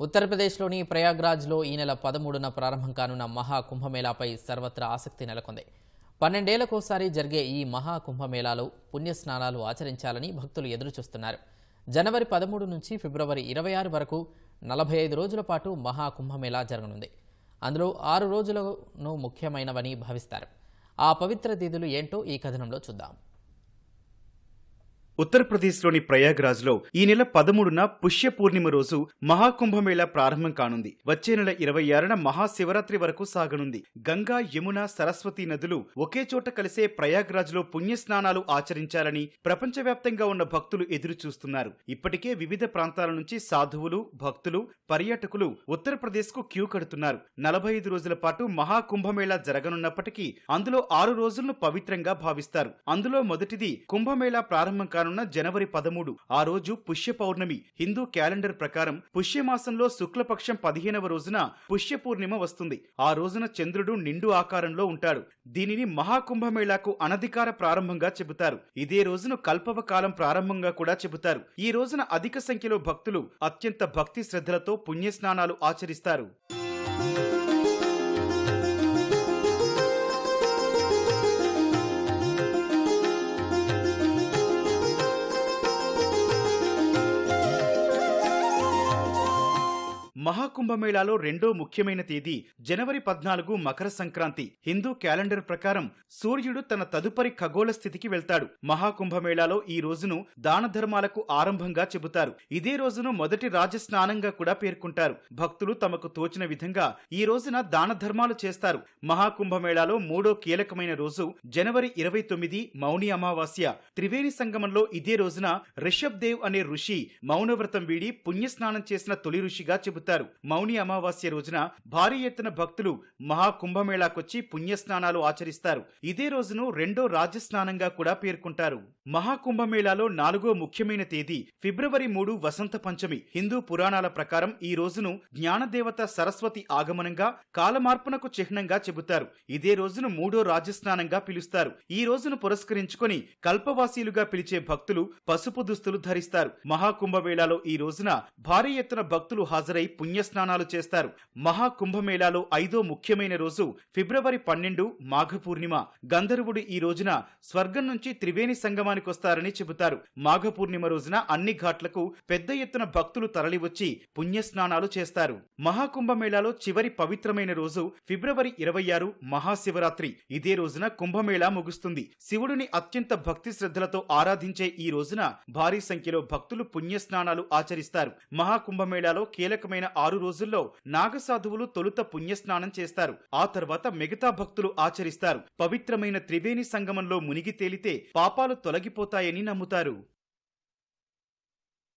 ఉత్తరప్రదేశ్లోని ప్రయాగ్రాజ్లో ఈ నెల పదమూడున ప్రారంభం కానున్న మహా కుంభమేళాపై సర్వత్రా ఆసక్తి నెలకొంది. పన్నెండేళ్ళకోసారి జరిగే ఈ మహా కుంభమేళాలో పుణ్యస్నానాలు ఆచరించాలని భక్తులు ఎదురుచూస్తున్నారు. జనవరి పదమూడు నుంచి ఫిబ్రవరి ఇరవై ఆరు వరకు నలభై ఐదు రోజుల పాటు మహా కుంభమేళా జరగనుంది. అందులో ఆరు రోజులను ముఖ్యమైనవని భావిస్తారు. ఆ పవిత్ర తిథులు ఏంటో ఈ కథనంలో చూద్దాం. ఉత్తరప్రదేశ్లోని ప్రయాగ్రాజ్లో ఈ నెల పదమూడున పుష్య పూర్ణిమ రోజు మహాకుంభమేళా ప్రారంభం కానుంది. వచ్చే నెల ఇరవై ఆరున మహాశివరాత్రి వరకు సాగనుంది. గంగా యమున సరస్వతి నదులు ఒకే చోట కలిసే ప్రయాగ్రాజ్లో పుణ్యస్నానాలు ఆచరించాలని ప్రపంచవ్యాప్తంగా ఉన్న భక్తులు ఎదురు చూస్తున్నారు ఇప్పటికే వివిధ ప్రాంతాల నుంచి సాధువులు భక్తులు పర్యాటకులు ఉత్తరప్రదేశ్కు క్యూ కడుతున్నారు. నలభై ఐదు రోజుల పాటు మహాకుంభమేళా జరగనున్నప్పటికీ అందులో ఆరు రోజులను పవిత్రంగా భావిస్తారు. అందులో మొదటిది కుంభమేళా ప్రారంభం కాను రానున్న జనవరి పదమూడు ఆ రోజు పుష్య పౌర్ణమి. హిందూ క్యాలెండర్ ప్రకారం పుష్యమాసంలో శుక్లపక్షం పదిహేనవ రోజున పుష్య పూర్ణిమ వస్తుంది. ఆ రోజున చంద్రుడు నిండు ఆకారంలో ఉంటాడు. దీనిని మహాకుంభమేళాకు అనధికార ప్రారంభంగా చెబుతారు. ఇదే రోజును కల్పవ కాలం ప్రారంభంగా కూడా చెబుతారు. ఈ రోజున అధిక సంఖ్యలో భక్తులు అత్యంత భక్తి శ్రద్ధలతో పుణ్యస్నానాలు ఆచరిస్తారు. మహాకుంభమేళాలో రెండో ముఖ్యమైన తేదీ జనవరి పద్నాలుగు మకర సంక్రాంతి. హిందూ క్యాలెండర్ ప్రకారం సూర్యుడు తన తదుపరి ఖగోళ స్థితికి వెళ్తాడు. మహాకుంభమేళాలో ఈ రోజును దాన ధర్మాలకు ఆరంభంగా చెబుతారు. ఇదే రోజును మొదటి రాజస్నానంగా కూడా పేర్కొంటారు. భక్తులు తమకు తోచిన విధంగా ఈ రోజున దాన ధర్మాలు చేస్తారు. మహాకుంభమేళాలో మూడో కీలకమైన రోజు జనవరి ఇరవై తొమ్మిది మౌని అమావాస్య. త్రివేణి సంగమంలో ఇదే రోజున రిషబ్ దేవ్ అనే ఋషి మౌనవ్రతం వీడి పుణ్యస్నానం చేసిన తొలి ఋషిగా చెబుతారు. మౌని అమావాస్య రోజున భారీ ఎత్తున భక్తులు మహాకుంభమేళాకొచ్చి పుణ్యస్నానాలు ఆచరిస్తారు. ఇదే రోజును రెండో రాజస్నానంగా కూడా పేర్కొంటారు. మహాకుంభమేళాలో నాలుగో ముఖ్యమైన తేదీ ఫిబ్రవరి మూడు వసంత పంచమి. హిందూ పురాణాల ప్రకారం ఈ రోజును జ్ఞానదేవత సరస్వతి ఆగమనంగా కాలమార్పునకు చిహ్నంగా చెబుతారు. ఇదే రోజును మూడో రాజస్నానంగా పిలుస్తారు. ఈ రోజును పురస్కరించుకొని కల్పవాసీలుగా పిలిచే భక్తులు పసుపు దుస్తులు ధరిస్తారు. మహాకుంభమేళాలో ఈ రోజున భారీ ఎత్తున భక్తులు హాజరై పుణ్యస్నానాలు చేస్తారు. మహాకుంభమేళాలో ఐదో ముఖ్యమైన రోజు ఫిబ్రవరి పన్నెండు మాఘ పూర్ణిమ గంధర్వుడు ఈ రోజున స్వర్గం నుంచి త్రివేణి సంగమానికొస్తారని చెబుతారు. మాఘ పూర్ణిమ రోజున అన్ని ఘాట్లకు పెద్ద ఎత్తున భక్తులు తరలివచ్చి పుణ్యస్నానాలు చేస్తారు. మహాకుంభమేళాలో చివరి పవిత్రమైన రోజు ఫిబ్రవరి ఇరవై ఆరు మహాశివరాత్రి. ఇదే రోజున కుంభమేళా ముగుస్తుంది. శివుడిని అత్యంత భక్తి శ్రద్ధలతో ఆరాధించే ఈ రోజున భారీ సంఖ్యలో భక్తులు పుణ్యస్నానాలు ఆచరిస్తారు. మహాకుంభమేళాలో కీలకమైన ఆరు రోజుల్లో నాగసాధువులు తొలుత పుణ్యస్నానం చేస్తారు. ఆ తర్వాత మిగతా భక్తులు ఆచరిస్తారు. పవిత్రమైన త్రివేణి సంగమంలో మునిగి తేలితే పాపాలు తొలగిపోతాయని నమ్ముతారు.